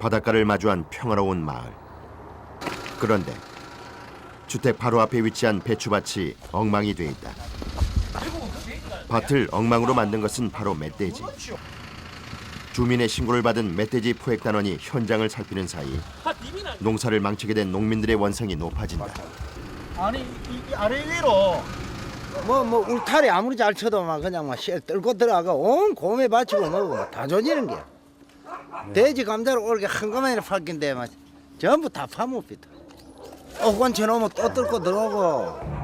바닷가를 마주한 평화로운 마을. 그런데 주택 바로 앞에 위치한 배추밭이 엉망이 돼 있다. 밭을 엉망으로 만든 것은 바로 멧돼지. 주민의 신고를 받은 멧돼지 포획 단원이 현장을 살피는 사이 농사를 망치게 된 농민들의 원성이 높아진다. 아니 이, 이 아래 위로 뭐 뭐 울타리 아무리 잘 쳐도 막 그냥 막 씨, 뚫고 들어가 온 곰에 받치고 뭐고 막다 조지는 게 돼지 감자를 올게 한꺼번에 팔긴데 막 전부 다 파묻히다 어관 쳐놓으면 또 뚫고 들어오고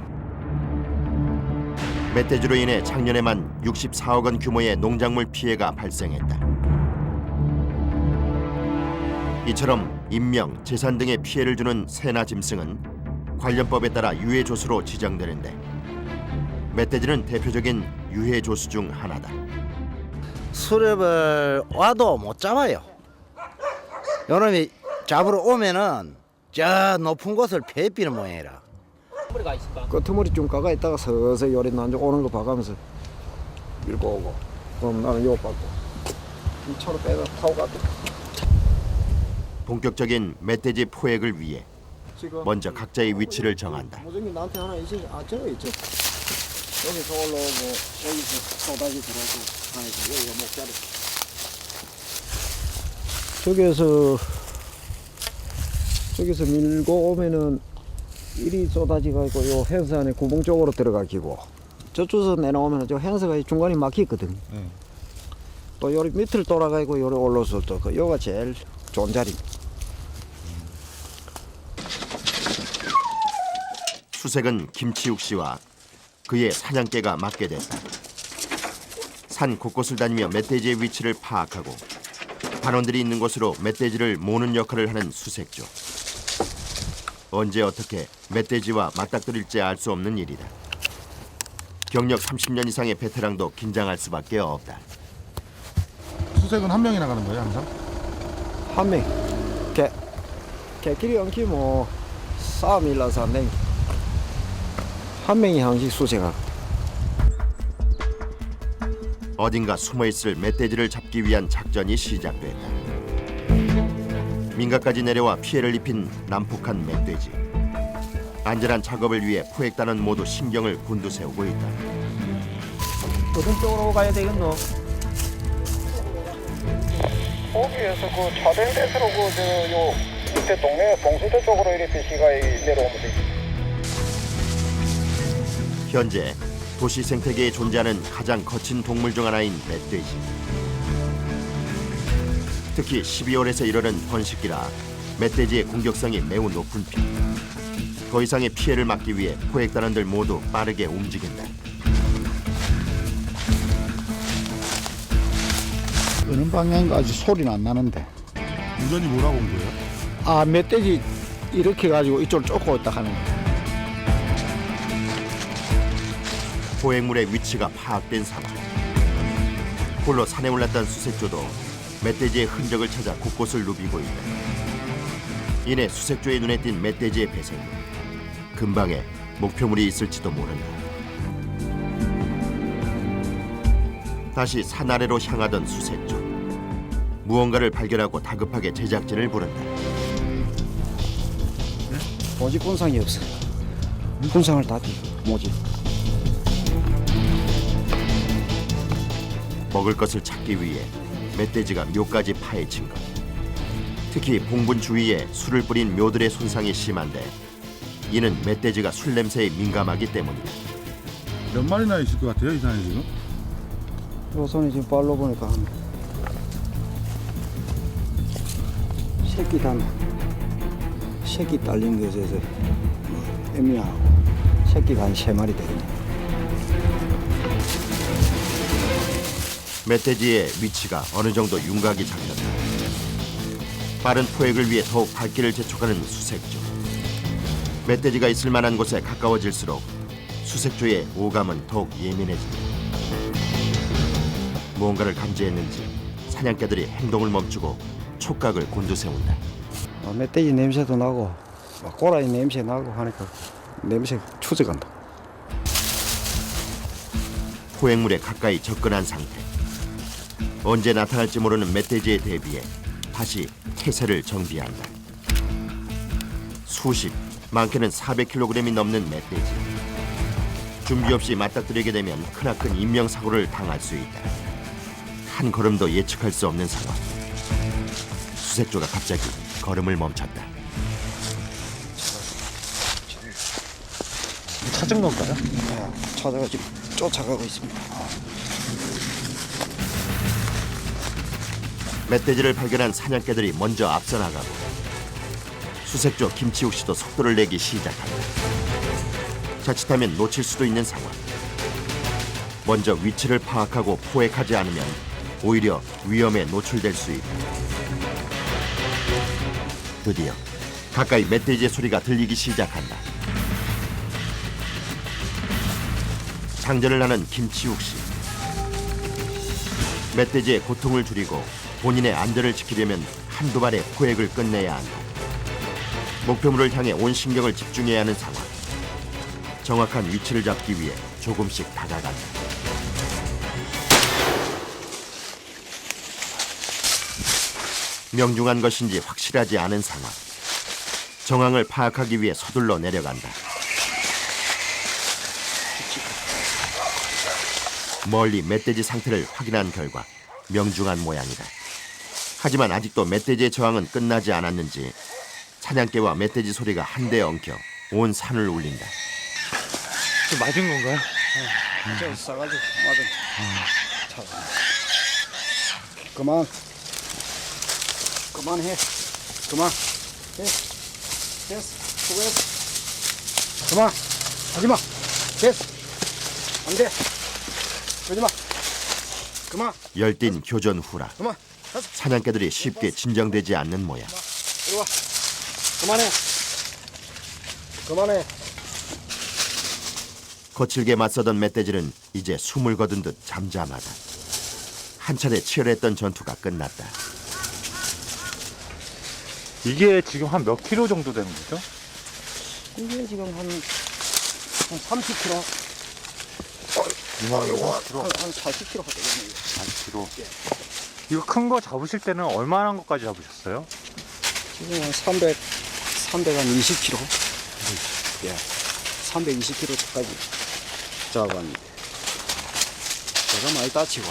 멧돼지로 인해 작년에만 64억 원 규모의 농작물 피해가 발생했다. 이처럼 인명, 재산 등의 피해를 주는 새나 짐승은 관련법에 따라 유해 조수로 지정되는데 멧돼지는 대표적인 유해 조수 중 하나다. 수렵을 와도 못 잡아요. 요놈이 잡으러 오면은 저 높은 곳을 패비는 모양이라. 끄트머리 좀 가가 있다가 서서히 요리 난쪽 오는 거 봐가면서 밀고 오고. 그럼 나는 요 받고. 이 차로 빼가 타고 가고 본격적인 멧돼지 포획을 위해 지금 먼저 각자의 위치를 정한다. 무전기 나한테 하나 있지 아 저거 있죠 여기서 올라오고 여기서 쏟아지 들어오고 하니까 여기가 목자리 저기에서 저기서 밀고 오면은 이리 쏟아지가 있고 요 헨스 안에 구멍 쪽으로 들어가기고 저쪽에서 내려오면은 저 헨스가 중간에 막히거든. 또 요리 밑을 돌아가고 요리 올라서 또 그 요가 제일 좋은 자리. 수색은 김치욱 씨와 그의 사냥개가 맡게 됐다. 산 곳곳을 다니며 멧돼지의 위치를 파악하고 반원들이 있는 곳으로 멧돼지를 모는 역할을 하는 수색조. 언제 어떻게 멧돼지와 맞닥뜨릴지 알 수 없는 일이다. 경력 30년 이상의 베테랑도 긴장할 수밖에 없다. 수색은 한 명이 나가는 거예요 항상? 한 명. 개 개끼리 엉키 뭐 싸움 일어서 안 댕기. 한 명이 항시 수색하고. 어딘가 숨어있을 멧돼지를 잡기 위한 작전이 시작됐다. 민가까지 내려와 피해를 입힌 난폭한 멧돼지. 안전한 작업을 위해 포획단은 모두 신경을 곤두세우고 있다. 어떤 쪽으로 가야 되겠노? 거기에서 그 차된 데서로 그저요 밑에 동네 봉수대 쪽으로 이렇게 시가 내려오면 되지. 현재 도시 생태계에 존재하는 가장 거친 동물 중 하나인 멧돼지. 특히 12월에서 이르는 번식기라 멧돼지의 공격성이 매우 높은 편. 더 이상의 피해를 막기 위해 포획단원들 모두 빠르게 움직인다. 어느 방향인가 아직 소리는 안 나는데 운전이 뭐라고 온 거예요? 아 멧돼지 이렇게 가지고 이쪽을 쫓고 있다 하는 거. 포획물의 위치가 파악된 상황. 홀로 산에 올랐던 수색조도 멧돼지의 흔적을 찾아 곳곳을 누비고 있다. 이내 수색조의 눈에 띈 멧돼지의 배설물. 근방에 목표물이 있을지도 모른다. 다시 산 아래로 향하던 수색조. 무언가를 발견하고 다급하게 제작진을 부른다. 모집 군상이 없어. 군상을 다 모집. 먹을 것을 찾기 위해 멧돼지가 묘까지 파헤친 것. 특히 봉분 주위에 술을 뿌린 묘들의 손상이 심한데 이는 멧돼지가 술 냄새에 민감하기 때문이다. 몇 마리나 있을 것 같아요 이 산에 지금? 요 손이 지금 발로 보니까 한 새끼 단 새끼 딸린 것에서 뭐 애미하고 새끼가 한 세 마리 되겠네. 멧돼지의 위치가 어느 정도 윤곽이 잡혔다. 빠른 포획을 위해 더욱 발길을 재촉하는 수색조. 멧돼지가 있을 만한 곳에 가까워질수록 수색조의 오감은 더욱 예민해진다. 무언가를 감지했는지 사냥개들이 행동을 멈추고 촉각을 곤두세운다. 어, 멧돼지 냄새도 나고 막 꼬라지 냄새 나고 하니까 냄새 추적한다. 포획물에 가까이 접근한 상태. 언제 나타날지 모르는 멧돼지에 대비해 다시 태세를 정비한다. 수십, 많게는 400kg이 넘는 멧돼지. 준비 없이 맞닥뜨리게 되면 크나큰 인명사고를 당할 수 있다. 한 걸음도 예측할 수 없는 상황. 수색조가 갑자기 걸음을 멈췄다. 찾은 건가요? 찾아가 지금 쫓아가고 있습니다. 멧돼지를 발견한 사냥개들이 먼저 앞서 나가고 수색조 김치욱 씨도 속도를 내기 시작한다. 자칫하면 놓칠 수도 있는 상황. 먼저 위치를 파악하고 포획하지 않으면 오히려 위험에 노출될 수 있다. 드디어 가까이 멧돼지의 소리가 들리기 시작한다. 장전을 하는 김치욱 씨. 멧돼지의 고통을 줄이고 본인의 안전을 지키려면 한두 발의 포획을 끝내야 한다. 목표물을 향해 온 신경을 집중해야 하는 상황. 정확한 위치를 잡기 위해 조금씩 다가간다. 명중한 것인지 확실하지 않은 상황. 정황을 파악하기 위해 서둘러 내려간다. 멀리 멧돼지 상태를 확인한 결과 명중한 모양이다. 하지만 아직도 멧돼지의 저항은 끝나지 않았는지 사냥개와 멧돼지 소리가 한데 엉켜 온 산을 울린다. 맞은 건가요? 저 싸가지고 맞아. 그만. 그만해. 그만. 해. 됐어. 수고했어. 그만. 하지 마. 됐어. 안 돼. 그러지 마. 그만. 열띤 교전 후라 그만. 사냥개들이 쉽게 진정되지 않는 모양. 이리 와. 그만해. 그만해. 거칠게 맞서던 멧돼지는 이제 숨을 거둔 듯 잠잠하다. 한 차례 치열했던 전투가 끝났다. 이게 지금 한 몇 킬로 정도 되는 거죠? 이게 지금 한, 한 30kg, 이만? 한, 한 40kg 되겠네요. 한 킬로. 이거 큰 거 잡으실 때는 얼마나 것까지 잡으셨어요? 지금 한 300, 320kg. 예. 320kg까지 잡았는데. 제가 많이 다치고.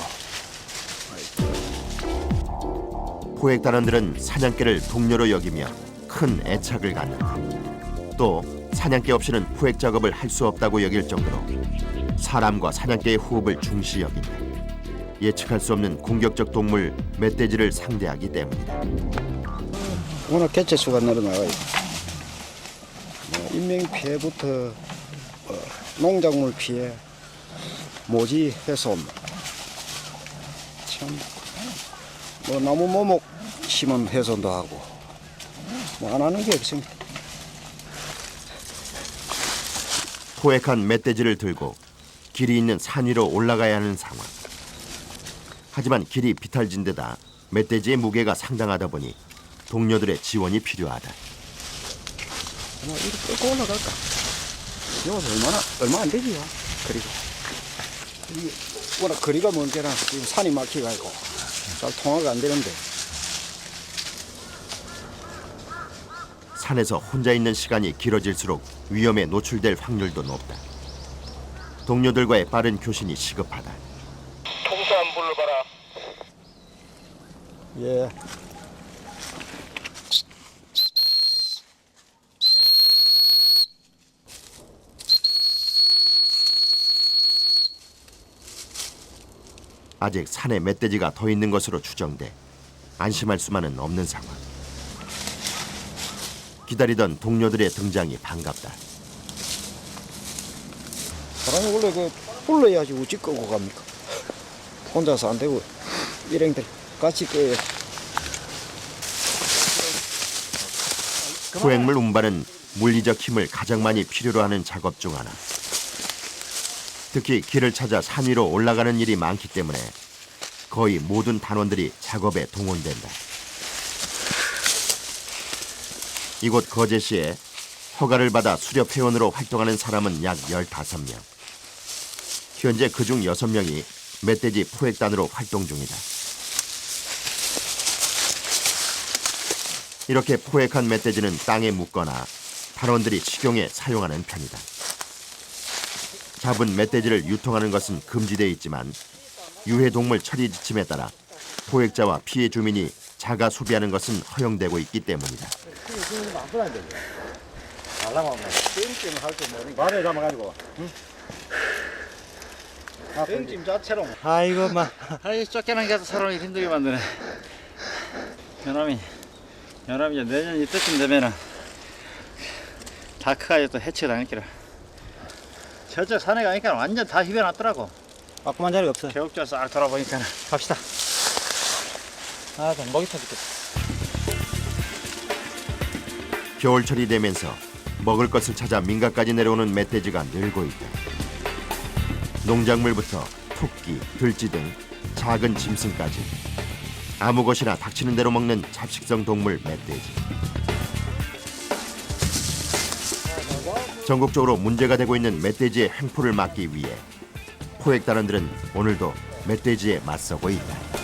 포획단원들은 사냥개를 동료로 여기며 큰 애착을 갖는다. 또 사냥개 없이는 포획 작업을 할 수 없다고 여길 정도로 사람과 사냥개의 호흡을 중시 여긴다. 예측할 수 없는 공격적 동물 멧돼지를 상대하기 때문이다. 워낙 개체 수가 늘어나가 있고 뭐 인명 피해부터 어, 농작물 피해, 모지 훼손, 참 뭐 나무 모목 심은 훼손도 하고 뭐 안 하는 게 없습니다. 포획한 멧돼지를 들고 길이 있는 산 위로 올라가야 하는 상황. 하지만 길이 비탈진 데다 멧돼지의 무게가 상당하다 보니 동료들의 지원이 필요하다. 뭐 이리 끌고 올라갈까? 여기서 얼마나 얼마 안 되지요. 그리고 이게 워낙 거리가 먼 지금 산이 막혀가지고 잘 통화가 안 되는데 산에서 혼자 있는 시간이 길어질수록 위험에 노출될 확률도 높다. 동료들과의 빠른 교신이 시급하다. 통수 안 불러봐라. 예. 아직 산에 멧돼지가 더 있는 것으로 추정돼 안심할 수만은 없는 상황. 기다리던 동료들의 등장이 반갑다. 사람이 원래 그 불러야지 우찌 끄고 갑니까? 혼자서 안 되고 일행들 같이 끄 포획물 운반은 물리적 힘을 가장 많이 필요로 하는 작업 중 하나. 특히 길을 찾아 산 위로 올라가는 일이 많기 때문에 거의 모든 단원들이 작업에 동원된다. 이곳 거제시에 허가를 받아 수렵 회원으로 활동하는 사람은 약 15명. 현재 그중 6명이 멧돼지 포획단으로 활동 중이다. 이렇게 포획한 멧돼지는 땅에 묻거나 단원들이 식용에 사용하는 편이다. 잡은 멧돼지를 유통하는 것은 금지돼 있지만 유해동물 처리 지침에 따라 포획자와 피해 주민이 자가 소비하는 것은 허용되고 있기 때문이다. 땡찜 자체로 아이고, 막. 아이, 쫓겨난 게도 사람을 힘들게 만드네. 연암이, 연암이 이제 내년 이때쯤 되면은 다 커가지고 또 해치가 당했기라. 저쪽 산에 가니까 완전 다 휘벼놨더라고. 빠끔한 자리가 없어. 개옥자 싹 돌아보니까. 갑시다. 아, 좀 먹이 터졌겠다. 겨울철이 되면서 먹을 것을 찾아 민가까지 내려오는 멧돼지가 늘고 있다. 농작물부터 토끼, 들쥐 등 작은 짐승까지 아무 것이나 닥치는 대로 먹는 잡식성 동물 멧돼지. 전국적으로 문제가 되고 있는 멧돼지의 횡포를 막기 위해 포획단원들은 오늘도 멧돼지에 맞서고 있다.